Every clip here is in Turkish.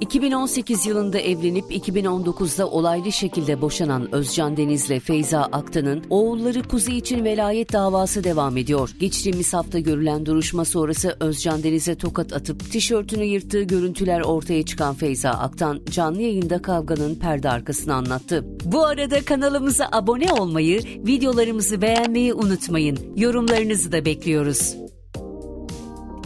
2018 yılında evlenip 2019'da olaylı şekilde boşanan Özcan Deniz'le Feyza Aktan'ın oğulları Kuzey için velayet davası devam ediyor. Geçtiğimiz hafta görülen duruşma sonrası Özcan Deniz'e tokat atıp tişörtünü yırttığı görüntüler ortaya çıkan Feyza Aktan canlı yayında kavganın perde arkasını anlattı. Bu arada kanalımıza abone olmayı, videolarımızı beğenmeyi unutmayın. Yorumlarınızı da bekliyoruz.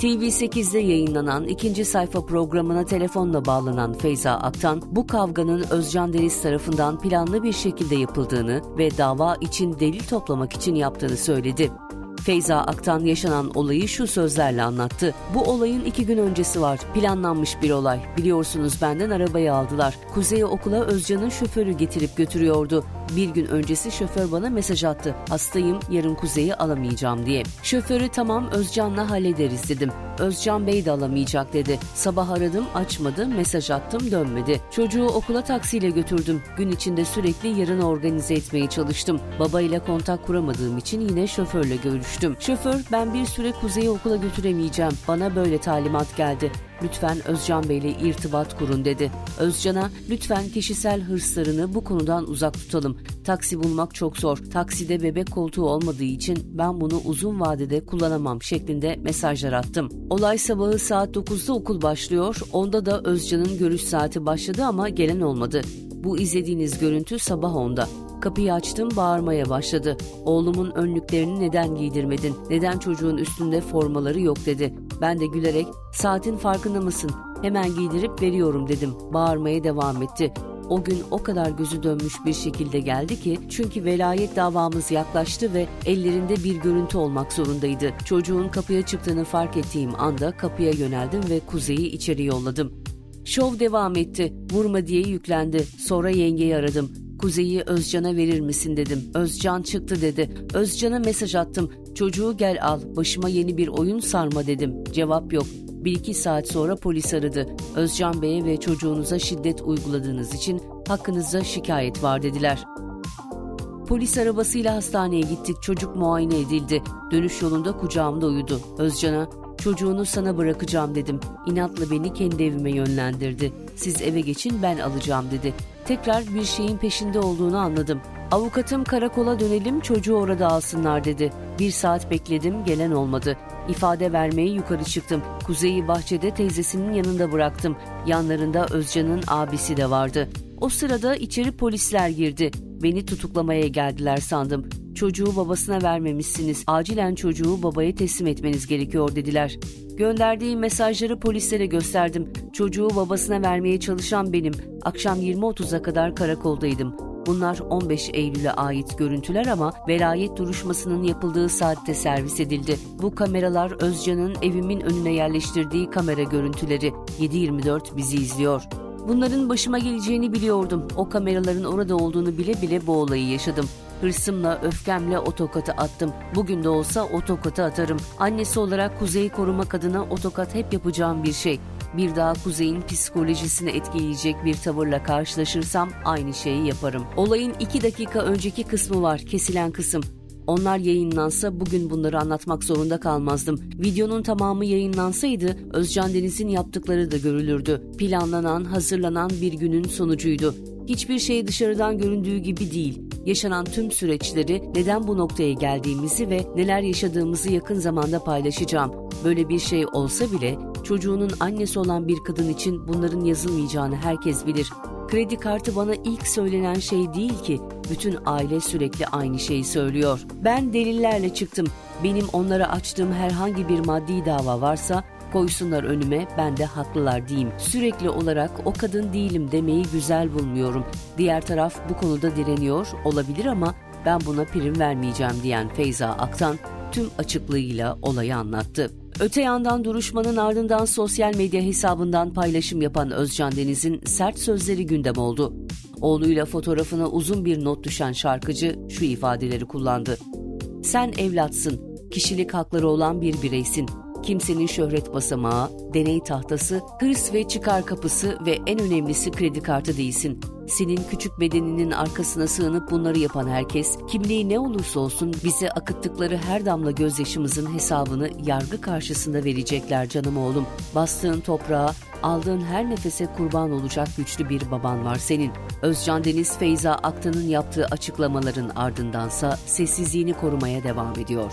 TV8'de yayınlanan ikinci sayfa programına telefonla bağlanan Feyza Aktan, bu kavganın Özcan Deniz tarafından planlı bir şekilde yapıldığını ve dava için delil toplamak için yaptığını söyledi. Feyza Aktan yaşanan olayı şu sözlerle anlattı. Bu olayın iki gün öncesi var. Planlanmış bir olay. Biliyorsunuz benden arabayı aldılar. Kuzey'e okula Özcan'ın şoförü getirip götürüyordu. Bir gün öncesi şoför bana mesaj attı. Hastayım, yarın Kuzey'i alamayacağım diye. Şoförü tamam Özcan'la hallederiz dedim. Özcan Bey de alamayacak dedi. Sabah aradım, açmadı, mesaj attım, dönmedi. Çocuğu okula taksiyle götürdüm. Gün içinde sürekli yarın organize etmeye çalıştım. Babayla kontak kuramadığım için yine şoförle görüştüm. Şoför, ben bir süre Kuzey'i okula götüremeyeceğim. Bana böyle talimat geldi. Lütfen Özcan Bey'le irtibat kurun dedi. Özcan'a lütfen kişisel hırslarını bu konudan uzak tutalım. Taksi bulmak çok zor. Takside bebek koltuğu olmadığı için ben bunu uzun vadede kullanamam şeklinde mesajlar attım. Olay sabahı saat 9'da okul başlıyor. Onda da Özcan'ın görüş saati başladı ama gelen olmadı. Bu izlediğiniz görüntü sabah 10'da. Kapıyı açtım bağırmaya başladı. Oğlumun önlüklerini neden giydirmedin? Neden çocuğun üstünde formaları yok dedi. Ben de gülerek saatin farkında mısın? Hemen giydirip veriyorum dedim. Bağırmaya devam etti. O gün o kadar gözü dönmüş bir şekilde geldi ki çünkü velayet davamız yaklaştı ve ellerinde bir görüntü olmak zorundaydı. Çocuğun kapıya çıktığını fark ettiğim anda kapıya yöneldim ve Kuzey'i içeri yolladım. Şov devam etti. Vurma diye yüklendi. Sonra yengeyi aradım. Kuzey'i Özcan'a verir misin dedim. Özcan çıktı dedi. Özcan'a mesaj attım. Çocuğu gel al. Başıma yeni bir oyun sarma dedim. Cevap yok. Bir iki saat sonra polis aradı. Özcan Bey'e ve çocuğunuza şiddet uyguladığınız için hakkınızda şikayet var dediler. Polis arabasıyla hastaneye gittik. Çocuk muayene edildi. Dönüş yolunda kucağımda uyudu. Özcan'a çocuğunu sana bırakacağım dedim. İnatla beni kendi evime yönlendirdi. Siz eve geçin ben alacağım dedi. Tekrar bir şeyin peşinde olduğunu anladım. Avukatım karakola dönelim çocuğu orada alsınlar dedi. Bir saat bekledim gelen olmadı. İfade vermeye yukarı çıktım. Kuzey'i bahçede teyzesinin yanında bıraktım. Yanlarında Özcan'ın abisi de vardı. O sırada içeri polisler girdi. Beni tutuklamaya geldiler sandım. Çocuğu babasına vermemişsiniz. Acilen çocuğu babaya teslim etmeniz gerekiyor dediler. Gönderdiğim mesajları polislere gösterdim. Çocuğu babasına vermeye çalışan benim. Akşam 20.30'a kadar karakoldaydım. Bunlar 15 Eylül'e ait görüntüler ama velayet duruşmasının yapıldığı saatte servis edildi. Bu kameralar Özcan'ın evimin önüne yerleştirdiği kamera görüntüleri. 7-24 bizi izliyor. Bunların başıma geleceğini biliyordum. O kameraların orada olduğunu bile bile bu olayı yaşadım. Hırsımla, öfkemle o attım. Bugün de olsa o atarım. Annesi olarak Kuzey'i korumak adına o tokat hep yapacağım bir şey. Bir daha Kuzey'in psikolojisini etkileyecek bir tavırla karşılaşırsam aynı şeyi yaparım. Olayın iki dakika önceki kısmı var, kesilen kısım. Onlar yayınlansa bugün bunları anlatmak zorunda kalmazdım. Videonun tamamı yayınlansaydı Özcan Deniz'in yaptıkları da görülürdü. Planlanan, hazırlanan bir günün sonucuydu. Hiçbir şey dışarıdan göründüğü gibi değil. Yaşanan tüm süreçleri, neden bu noktaya geldiğimizi ve neler yaşadığımızı yakın zamanda paylaşacağım. Böyle bir şey olsa bile çocuğunun annesi olan bir kadın için bunların yazılmayacağını herkes bilir. Kredi kartı bana ilk söylenen şey değil ki. Bütün aile sürekli aynı şeyi söylüyor. Ben delillerle çıktım. Benim onlara açtığım herhangi bir maddi dava varsa koysunlar önüme ben de haklılar diyeyim. Sürekli olarak o kadın değilim demeyi güzel bulmuyorum. Diğer taraf bu konuda direniyor olabilir ama ben buna prim vermeyeceğim diyen Feyza Aktan tüm açıklığıyla olayı anlattı. Öte yandan duruşmanın ardından sosyal medya hesabından paylaşım yapan Özcan Deniz'in sert sözleri gündem oldu. Oğluyla fotoğrafına uzun bir not düşen şarkıcı şu ifadeleri kullandı. Sen evlatsın, kişilik hakları olan bir bireysin. Kimsenin şöhret basamağı, deney tahtası, hırs ve çıkar kapısı ve en önemlisi kredi kartı değilsin. Senin küçük bedeninin arkasına sığınıp bunları yapan herkes, kimliği ne olursa olsun bize akıttıkları her damla gözyaşımızın hesabını yargı karşısında verecekler canım oğlum. Bastığın toprağa, aldığın her nefese kurban olacak güçlü bir baban var senin. Özcan Deniz Feyza Aktan'ın yaptığı açıklamaların ardındansa sessizliğini korumaya devam ediyor.